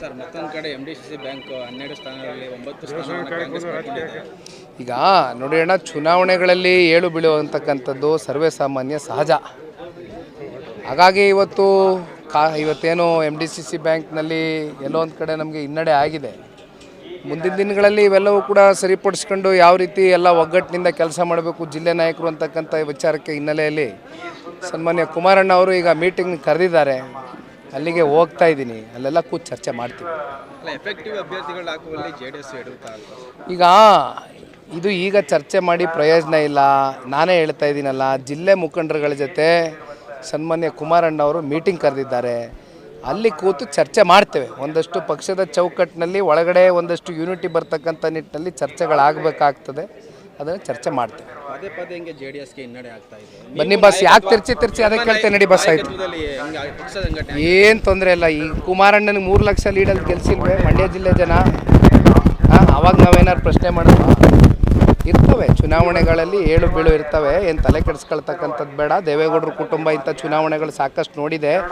Sir ಮತ್ತೊಂದು ಕಡೆ M D C C bank ಹನ್ನೆರಡು ಸ್ಥಾನಗಳಲ್ಲಿ ಒಂಬತ್ತು ಸ್ಥಾನಗಳನ್ನು ಈಗ ನೋಡಿ ಅಣ್ಣ ಚುನಾವಣೆಗಳಲ್ಲಿ ಏಳು ಬೀಳು ಅಂತಕ್ಕಂಥದ್ದು ಸರ್ವೇ ಸಾಮಾನ್ಯ ಸಹಜ. ಹಾಗಾಗಿ ಇವತ್ತು ಕಾ ಇವತ್ತೇನು ಎಂ ಡಿ ಸಿ ಸಿ ಬ್ಯಾಂಕ್ನಲ್ಲಿ ಎಲ್ಲೋ ಒಂದು ಕಡೆ ನಮಗೆ ಹಿನ್ನಡೆ ಆಗಿದೆ. ಮುಂದಿನ ದಿನಗಳಲ್ಲಿ ಇವೆಲ್ಲವೂ ಕೂಡ ಸರಿಪಡಿಸ್ಕೊಂಡು ಯಾವ ರೀತಿ ಎಲ್ಲ ಒಗ್ಗಟ್ಟಿನಿಂದ ಕೆಲಸ ಮಾಡಬೇಕು ಜಿಲ್ಲೆ ನಾಯಕರು ಅಂತಕ್ಕಂಥ ವಿಚಾರಕ್ಕೆ ಹಿನ್ನೆಲೆಯಲ್ಲಿ ಸನ್ಮಾನ್ಯ ಕುಮಾರಣ್ಣ ಅವರು ಈಗ ಮೀಟಿಂಗ್ ಕರೆದಿದ್ದಾರೆ. ಅಲ್ಲಿಗೆ ಹೋಗ್ತಾ ಇದ್ದೀನಿ. ಅಲ್ಲೆಲ್ಲ ಕೂತು ಚರ್ಚೆ ಮಾಡ್ತೀವಿ. ಅಲ್ಲ ಎಫೆಕ್ಟಿವ್ ಅಭ್ಯರ್ಥಿಗಳು ಹಾಕುವಲ್ಲಿ ಜೆ ಡಿ ಎಸ್ ಈಗ ಇದು ಈಗ ಚರ್ಚೆ ಮಾಡಿ ಪ್ರಯೋಜನ ಇಲ್ಲ. ನಾನೇ ಹೇಳ್ತಾ ಇದ್ದೀನಲ್ಲ ಜಿಲ್ಲೆ ಮುಖಂಡರುಗಳ ಜೊತೆ ಸನ್ಮಾನ್ಯ ಕುಮಾರಣ್ಣ ಅವರು ಮೀಟಿಂಗ್ ಕರೆದಿದ್ದಾರೆ. ಅಲ್ಲಿ ಕೂತು ಚರ್ಚೆ ಮಾಡ್ತೇವೆ. ಒಂದಷ್ಟು ಪಕ್ಷದ ಚೌಕಟ್ಟಿನಲ್ಲಿ ಒಳಗಡೆ ಒಂದಷ್ಟು ಯೂನಿಟಿ ಬರ್ತಕ್ಕಂಥ ನಿಟ್ಟಿನಲ್ಲಿ ಚರ್ಚೆಗಳಾಗಬೇಕಾಗ್ತದೆ. ಅದನ್ನು ಚರ್ಚೆ ಮಾಡ್ತೇವೆ. ಪದೇ ಪದೇ ಹಿಂಗೆ ಜೆ ಡಿ ಎಸ್ಗೆ ಹಿನ್ನಡೆ ಆಗ್ತಾ ಇದೆ. ಬನ್ನಿ ಬಸ್ ಯಾಕೆ ತಿರ್ಚಿ ತಿರ್ಚಿ ಅದಕ್ಕೆ ಕೇಳ್ತೇನೆ ನಡಿ ಬಸ್ ಆಯ್ತು. ಹೆಂಗೆ ಸಂಘಟನೆ ಏನು ತೊಂದರೆ ಇಲ್ಲ. ಈ ಕುಮಾರಣ್ಣನಿಗೆ ಮೂರು ಲಕ್ಷ ಲೀಡಲ್ಲಿ ಗೆಲ್ಸಿಲ್ವೇ ಮಂಡ್ಯ ಜಿಲ್ಲೆ ಜನ? ಹಾಂ ಅವಾಗ ನಾವೇನಾದ್ರು ಪ್ರಶ್ನೆ ಮಾಡೋಣ ಇರ್ತವೆ. ಚುನಾವಣೆಗಳಲ್ಲಿ ಏಳು ಬೀಳು ಇರ್ತವೆ. ಏನು ತಲೆ ಕೆಡಿಸ್ಕೊಳ್ತಕ್ಕಂಥದ್ದು ಬೇಡ. ದೇವೇಗೌಡರ ಕುಟುಂಬ ಇಂಥ ಚುನಾವಣೆಗಳು ಸಾಕಷ್ಟು ನೋಡಿದೆ.